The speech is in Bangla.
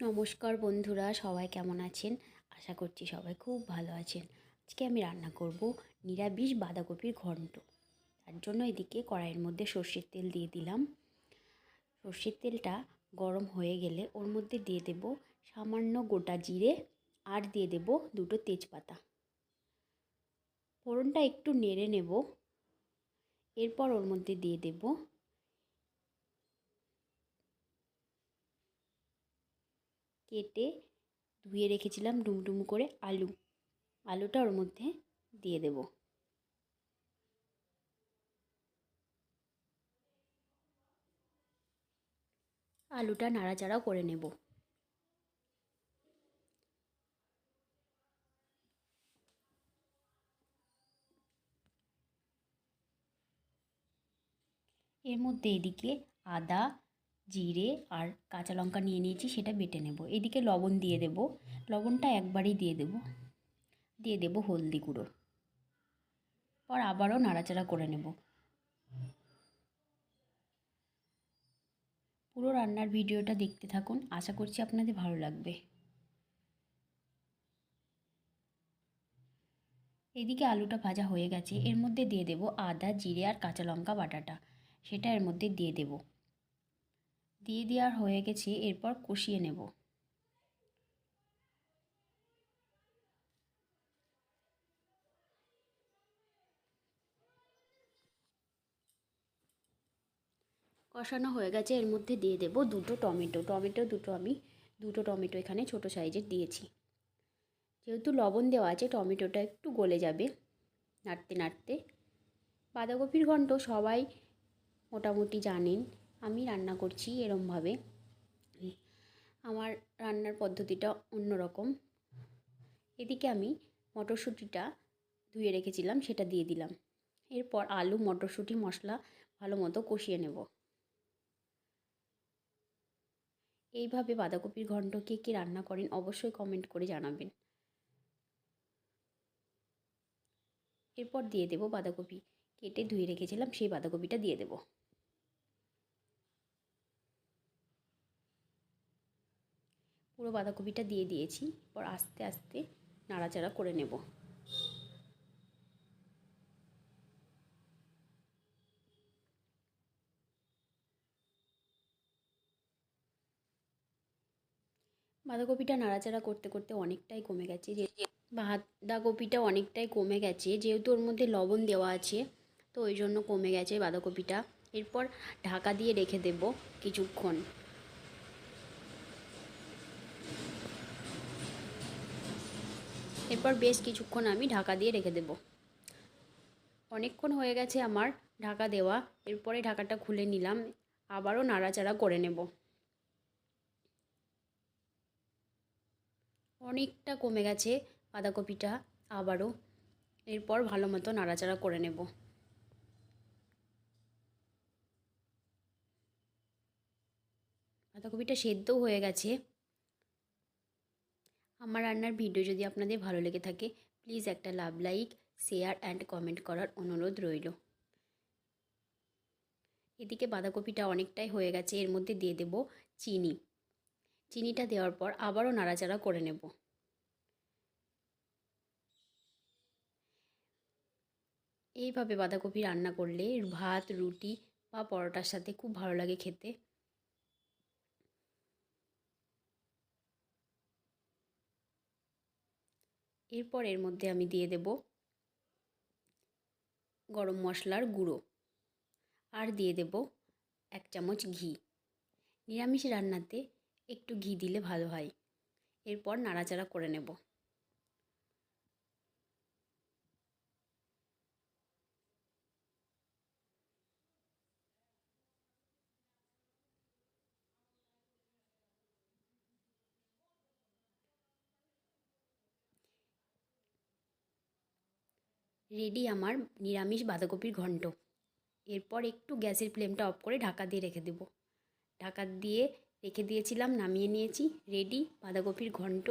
নমস্কার বন্ধুরা, সবাই কেমন আছেন? আশা করছি সবাই খুব ভালো আছেন। আজকে আমি রান্না করব নিরামিষ বাঁধাকপির ঘন্ট। তার জন্য এদিকে কড়াইয়ের মধ্যে সর্ষের তেল দিয়ে দিলাম। সর্ষের তেলটা গরম হয়ে গেলে ওর মধ্যে দিয়ে দেব সামান্য গোটা জিরে আর দিয়ে দেব দুটো তেজপাতা। ফোড়নটা একটু নেড়ে নেব। এরপর ওর মধ্যে দিয়ে দেব কেটে ধুয়ে রেখেছিলাম ডুমডুম করে আলু। আলুটা ওর মধ্যে দিয়ে দেব। আলুটা নাড়াচাড়াও করে নেব। এর মধ্যে এদিকে আদা জিরে আর কাঁচা লঙ্কা নিয়ে নিয়েছি, সেটা বেটে নেব। এদিকে লবণ দিয়ে দেব। লবণটা একবারই দিয়ে দেব। দিয়ে দেব হলদি গুঁড়ো। পর আবারও নাড়াচাড়া করে নেব। পুরো রান্নার ভিডিওটা দেখতে থাকুন। আশা করছি আপনাদের ভালো লাগবে। এদিকে আলুটা ভাজা হয়ে গেছে। এর মধ্যে দিয়ে দেব আদা, জিরে আর কাঁচা লঙ্কা বাটাটা। সেটা এর মধ্যে দিয়ে দেব। দিয়ে দেওয়ার হয়ে গেছে, এরপর কষিয়ে নেব। কষানো হয়ে গেছে, এর মধ্যে দিয়ে দেব দুটো টমেটো। টমেটো দুটো আমি, দুটো টমেটো এখানে ছোট সাইজের দিয়েছি। যেহেতু লবণ দেওয়া আছে, টমেটোটা একটু গলে যাবে নাড়তে নাড়তে। বাঁধাকপির ঘন্ট সবাই মোটামুটি জানেন আমি রান্না করছি এরমভাবে। আমার রান্নার পদ্ধতিটা অন্যরকম। এদিকে আমি মটরশুঁটিটা ধুয়ে রেখেছিলাম, সেটা দিয়ে দিলাম। এরপর আলু, মটরশুঁটি, মশলা ভালো মতো কষিয়ে নেব। এইভাবে বাঁধাকপির ঘণ্ট কে কী রান্না করেন অবশ্যই কমেন্ট করে জানাবেন। এরপর দিয়ে দেব বাঁধাকপি। কেটে ধুয়ে রেখেছিলাম, সেই বাঁধাকপিটা দিয়ে দেব। পুরো বাঁধাকপিটা দিয়ে দিয়েছি। পর আস্তে আস্তে নাড়াচাড়া করে নেব। বাঁধাকপিটা নাড়াচাড়া করতে করতে অনেকটাই কমে গেছে। যে বাঁধাকপিটা অনেকটাই কমে গেছে, যেহেতু ওর মধ্যে লবণ দেওয়া আছে, তো ওই জন্য কমে গেছে বাঁধাকপিটা। এরপর ঢাকা দিয়ে রেখে দেব কিছুক্ষণ। এরপর বেশ কিছুক্ষণ আমি ঢাকা দিয়ে রেখে দেব। অনেকক্ষণ হয়ে গেছে আমার ঢাকা দেওয়া। এরপরে ঢাকাটা খুলে নিলাম। আবারও নাড়াচাড়া করে নেব। অনেকটা কমে গেছে বাঁধাকপিটা। আবারও এরপর ভালো মতো নাড়াচাড়া করে নেব। বাঁধাকপিটা সেদ্ধও হয়ে গেছে। আমার রান্নার ভিডিও যদি আপনাদের ভালো লেগে থাকে প্লিজ একটা love like share and comment করার অনুরোধ রইল। এদিকে বাঁধাকপিটা অনেকটাই হয়ে গেছে, এর মধ্যে দিয়ে দেব চিনি। চিনিটা দেওয়ার পর আবারও নাড়াচাড়া করে নেব। এইভাবে বাঁধাকপি রান্না করলে ভাত, রুটি বা পরোটার সাথে খুব ভালো লাগে খেতে। এরপর এর মধ্যে আমি দিয়ে দেব গরম মশলার গুঁড়ো আর দিয়ে দেব এক চামচ ঘি। নিরামিষ রান্নাতে একটু ঘি দিলে ভালো হয়। এরপর নাড়াচাড়া করে নেব। রেডি আমার নিরামিষ বাঁধাকপির ঘন্ট। এরপর একটু গ্যাসের ফ্লেমটা অফ করে ঢাকা দিয়ে রেখে দেব। ঢাকা দিয়ে রেখে দিয়েছিলাম, নামিয়ে নিয়েছি। রেডি বাঁধাকপির ঘন্ট।